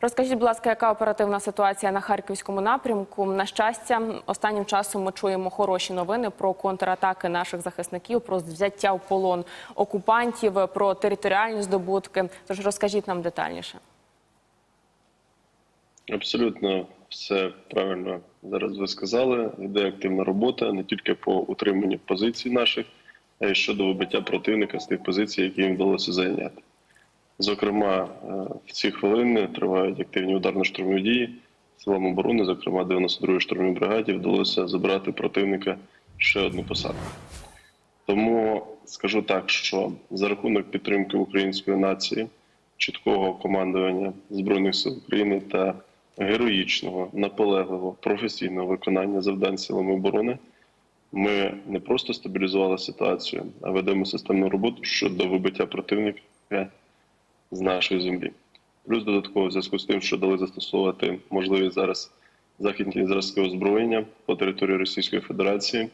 Розкажіть, будь ласка, яка оперативна ситуація на харківському напрямку? На щастя, останнім часом ми чуємо хороші новини про контратаки наших захисників, про взяття в полон окупантів, про територіальні здобутки. Тож розкажіть нам детальніше. Абсолютно все правильно зараз ви сказали. Йде активна робота не тільки по утриманню позицій наших, а й щодо вибиття противника з тих позицій, які їм вдалося зайняти. Зокрема, е, в ці хвилини тривають активні ударно-штурмові дії. Силам оборони, зокрема 92-ї штурмовій бригаді, вдалося забрати противника ще одну посадку. Тому скажу так, що за рахунок підтримки української нації, чіткого командування Збройних сил України та героїчного, наполегливого, професійного виконання завдань силами оборони, ми не просто стабілізували ситуацію, а ведемо системну роботу щодо вибиття противника з нашої землі. Плюс додатково в зв'язку з тим, що дали застосовувати можливість зараз західні зразки озброєння по території Російської Федерації.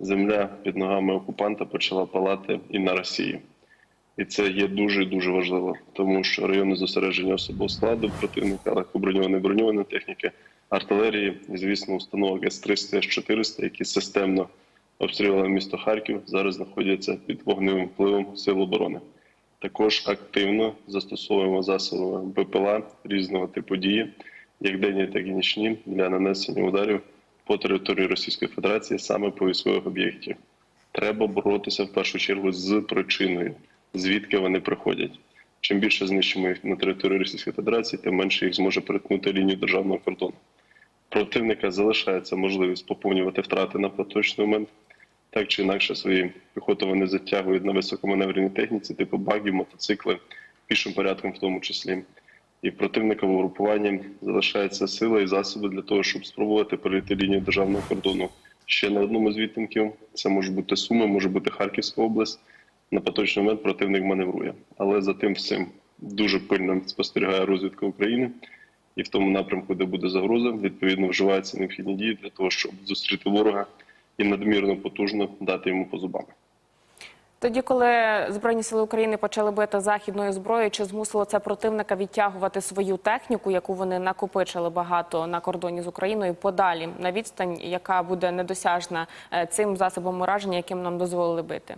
Земля під ногами окупанта почала палати і на Росії. І це є дуже дуже важливо, тому що райони зосередження особового складу противника, легкоброньованої броньованої техніки, артилерії і, звісно, установок С-300, С-400, які системно обстрілювали місто Харків, зараз знаходяться під вогневим впливом сил оборони. Також активно застосовуємо засоби БПЛА різного типу дії, як денні, так і нічні, для нанесення ударів по території Російської Федерації саме по військових об'єктів. Треба боротися в першу чергу з причиною, звідки вони приходять. Чим більше знищимо їх на території Російської Федерації, тим менше їх зможе перетнути лінію державного кордону. Противника залишається можливість поповнювати втрати на поточний момент. Так чи інакше свої піхоту вони затягують на високоманевреній техніці, типу багів, мотоцикли, пішим порядком в тому числі. І противника в угрупуванні залишається сила і засоби для того, щоб спробувати перейти лінію державного кордону ще на одному з відтинків. Це може бути Суми, може бути Харківська область. На поточний момент противник маневрує. Але за тим всім дуже пильно спостерігає розвідка України. І в тому напрямку, де буде загроза, відповідно вживаються необхідні дії для того, щоб зустріти ворога і надмірно потужно дати йому по зубам. Тоді, коли Збройні сили України почали бити західною зброєю, чи змусило це противника відтягувати свою техніку, яку вони накопичили багато на кордоні з Україною, подалі на відстань, яка буде недосяжна е, цим засобом ураження, яким нам дозволили бити?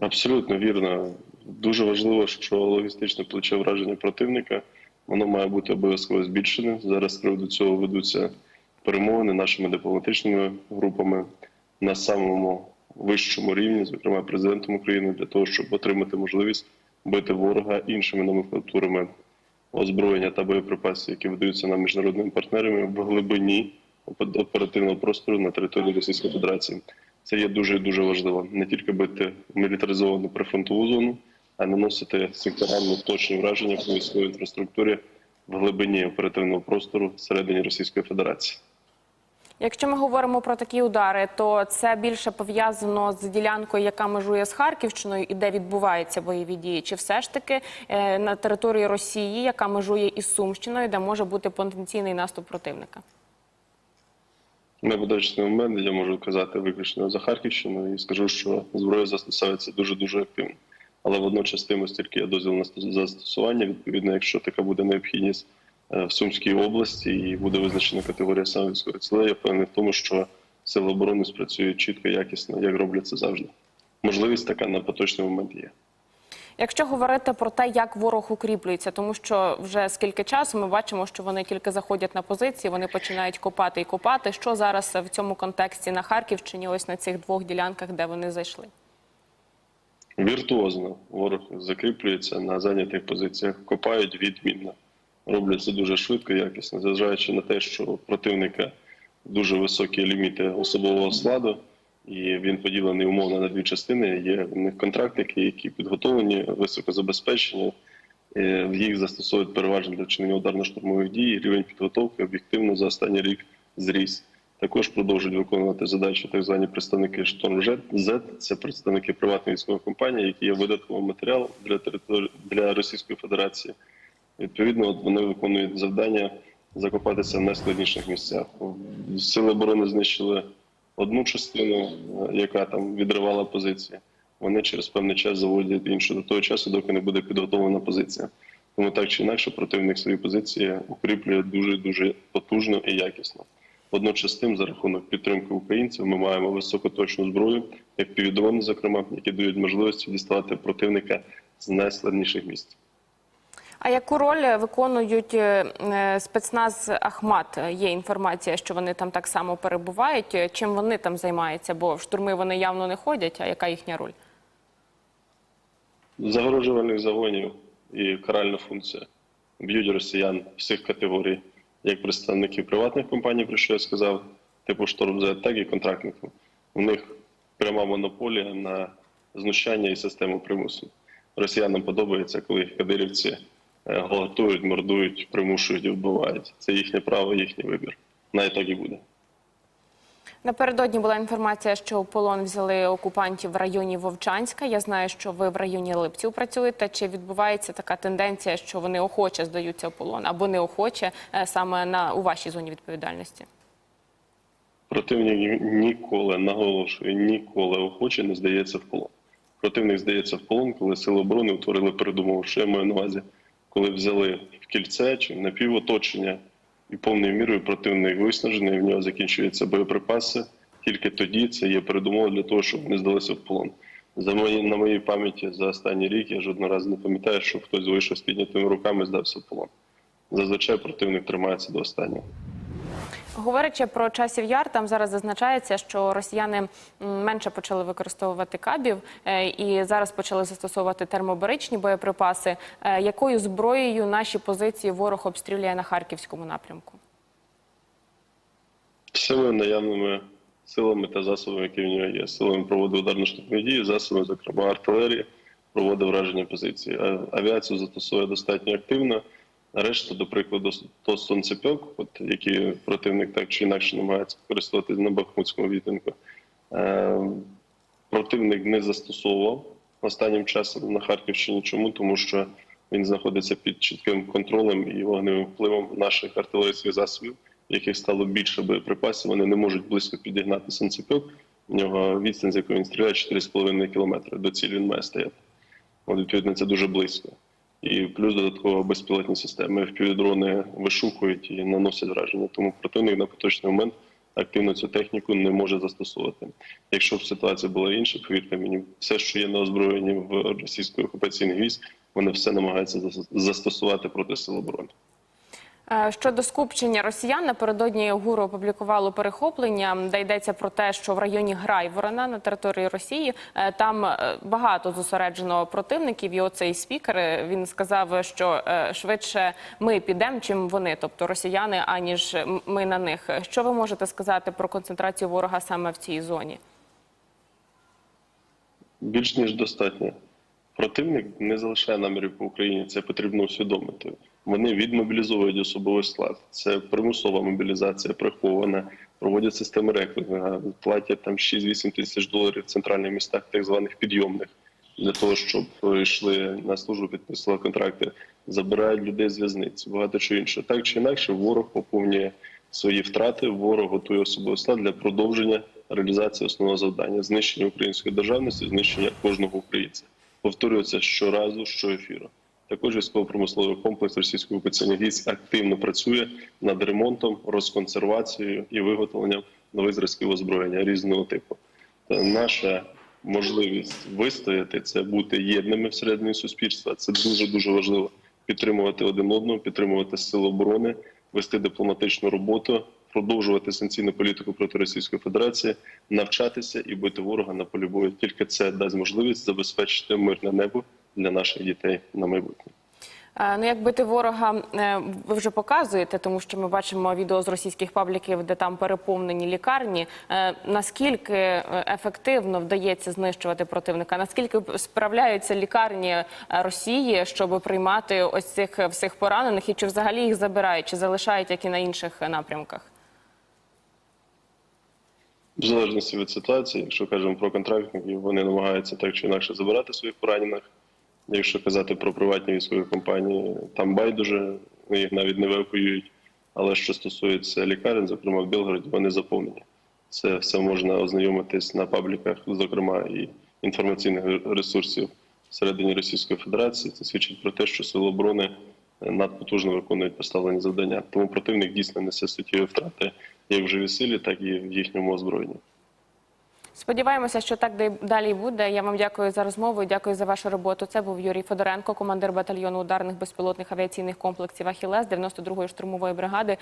Абсолютно вірно. Дуже важливо, що логістичне плече враження противника воно має бути обов'язково збільшене. Зараз з приводу цього ведуться перемовини нашими дипломатичними групами на самому вищому рівні, зокрема президентом України, для того, щоб отримати можливість бити ворога іншими номенклатурами озброєння та боєприпасів, які видаються нам міжнародними партнерами в глибині оперативного простору на території Російської Федерації. Це є дуже дуже важливо не тільки бити мілітаризовану прифронтову зону, а наносити секторальні точні враження по військовій інфраструктурі в глибині оперативного простору всередині Російської Федерації. Якщо ми говоримо про такі удари, то це більше пов'язано з ділянкою, яка межує з Харківщиною і де відбуваються бойові дії, чи все ж таки е, на території Росії, яка межує із Сумщиною, де може бути потенційний наступ противника? На поточний момент я можу казати виключно за Харківщину і скажу, що зброя застосовується дуже дуже активно. Але водночас тим, оскільки є дозвіл на застосування, відповідно, якщо така буде необхідність в Сумській області і буде визначена категорія саме військових сил, я впевнений в тому, що сили оборони спрацюють чітко, якісно, як роблять це завжди. Можливість така на поточний момент є. Якщо говорити про те, як ворог укріплюється, тому що вже скільки часу ми бачимо, що вони тільки заходять на позиції, вони починають копати і копати. Що зараз в цьому контексті на Харківщині, ось на цих двох ділянках, де вони зайшли? Віртуозно ворог закріплюється на зайнятих позиціях, копають відмінно, роблять це дуже швидко, якісно, зважаючи на те, що противника дуже високі ліміти особового складу, і він поділений умовно на дві частини. Є в них контрактики, які підготовлені, високо забезпечені. Е, В їх застосовують переважно для вчинення ударно-штурмових дій. Рівень підготовки об'єктивно за останній рік зріс. Також продовжують виконувати задачі так звані представники Шторм Z. Це представники приватної військової компанії, які є видатковим матеріалом для території для Російської Федерації. Відповідно, от вони виконують завдання закопатися в найскладніших місцях. Сили оборони знищили одну частину, е, яка там відривала позиції. Вони через певний час заводять іншу до того часу, доки не буде підготовлена позиція. Тому так чи інакше противник свої позиції укріплює дуже дуже потужно і якісно. Водночас тим, за рахунок підтримки українців, ми маємо високоточну зброю, як півдрони, зокрема, які дають можливості діставати противника з найскладніших місць. А яку роль виконують е, е, спецназ Ахмат? Є інформація, що вони там так само перебувають. Чим вони там займаються? Бо в штурми вони явно не ходять. А яка їхня роль? загороджувальних загонів і каральна функція б'ють росіян всіх категорій, як представників приватних компаній, про що я сказав, типу Штормзе, так і контрактників. У них пряма монополія на знущання і систему примусу. Росіянам подобається, коли кадирівці гвалтують, мордують, примушують і вбивають. Це їхнє право, їхній вибір. Навіть так і буде. Напередодні була інформація, що у полон взяли окупантів в районі Вовчанська. Я знаю, що ви в районі Липців працюєте. Чи відбувається така тенденція, що вони охоче здаються в полон або неохоче е, саме на у вашій зоні відповідальності? Противник ніколи наголошую, ніколи охоче не здається в полон. Противник здається в полон, коли сили оборони утворили передумову, що я маю на увазі, коли взяли в кільце чи в напівоточення, і повною мірою противник виснажений, в нього закінчуються боєприпаси. Тільки тоді це є передумова для того, щоб вони здалися в полон. За мої на моїй пам'яті за останній рік я жодного разу не пам'ятаю, що хтось вийшов з піднятими руками і здався в полон. Зазвичай противник тримається до останнього. Говорячи про часів яр, там зараз зазначається, що росіяни менше почали використовувати кабів е, і зараз почали застосовувати термобаричні боєприпаси. Е, Якою зброєю наші позиції ворог обстрілює на харківському напрямку? всіми наявними силами та засобами, які в нього є. Силами проводив ударно-штурмові дії, засобами, зокрема артилерії, проводив враження позиції. Авіацію застосовує достатньо активно. Решта, до прикладу, то сонцепьок, от які противник так чи інакше намагається використовувати на Бахмутському відтинку. Е, противник не застосовував останнім часом на Харківщині. Чому? Тому що він знаходиться під чітким контролем і вогневим впливом наших артилерійських засобів, яких стало більше боєприпасів. Вони не можуть близько підігнати санцепьок. У нього відстань, з якої він стріляє, 4,5 кілометри. До цілі він має стояти. От, відповідно, це дуже близько. І плюс додатково безпілотні системи впівдрони вишукують і наносять враження. Тому противник на поточний момент активно цю техніку не може застосовувати. Якщо б ситуація була інша, повірте мені, все, що є на озброєнні в російської окупаційних військ, вони все намагаються зас- застосувати проти сил оборони. Е, Щодо скупчення росіян, напередодні ГУРу опублікувало перехоплення, де йдеться про те, що в районі Грайворона на території Росії е, там е, багато зосереджено противників. І оцей спікер він сказав, що швидше ми підемо, чим вони, тобто росіяни, аніж ми на них. Що ви можете сказати про концентрацію ворога саме в цій зоні? Більш ніж достатньо. Противник не залишає намірів по Україні. Це потрібно усвідомити. Вони відмобілізовують особовий склад. Це примусова мобілізація, прихована, проводять системи рекрутингу, платять там 6-8 тисяч доларів в центральних містах, так званих підйомних, для того, щоб йшли на службу, підписували контракти, забирають людей з в'язниць, багато чого іншого. Так чи інакше, ворог поповнює свої втрати. Ворог готує особовий склад для продовження реалізації основного завдання знищення української державності, знищення кожного українця. Повторюється щоразу, щоефіру. Також військово-промисловий комплекс російської окупаційних військ активно працює над ремонтом, розконсервацією і виготовленням нових зразків озброєння різного типу. Та наша можливість вистояти це бути єдними всередині суспільства. Це дуже дуже важливо. Підтримувати один одного, підтримувати сили оборони, вести дипломатичну роботу, продовжувати санкційну політику проти Російської Федерації, навчатися і бити ворога на полі бою. Тільки це дасть можливість забезпечити мирне небо для наших дітей на майбутнє. Ну, як бити ворога, е, ви вже показуєте, тому що ми бачимо відео з російських пабліків, де там переповнені лікарні. Е, Наскільки е, ефективно вдається знищувати противника? Наскільки справляються лікарні Росії, щоб приймати ось цих всіх поранених, і чи взагалі їх забирають, чи залишають як і на інших напрямках? В залежності від ситуації, якщо кажемо про контрактників, вони намагаються так чи інакше забирати своїх поранених. Якщо казати про приватні військові компанії, там байдуже їх навіть не евакуюють. Але що стосується лікарень, зокрема в Білгороді, вони заповнені. Це все можна ознайомитись на пабліках, зокрема і інформаційних ресурсів всередині Російської Федерації. Це свідчить про те, що сили оборони надпотужно виконують поставлені завдання. Тому противник дійсно несе суттєві втрати як в живій силі, так і в їхньому озброєнні. Сподіваємося, що так далі буде. Я вам дякую за розмову. і Дякую за вашу роботу. Це був Юрій Федоренко, командир батальйону ударних безпілотних авіаційних комплексів Ахілес 92-ї штурмової бригади.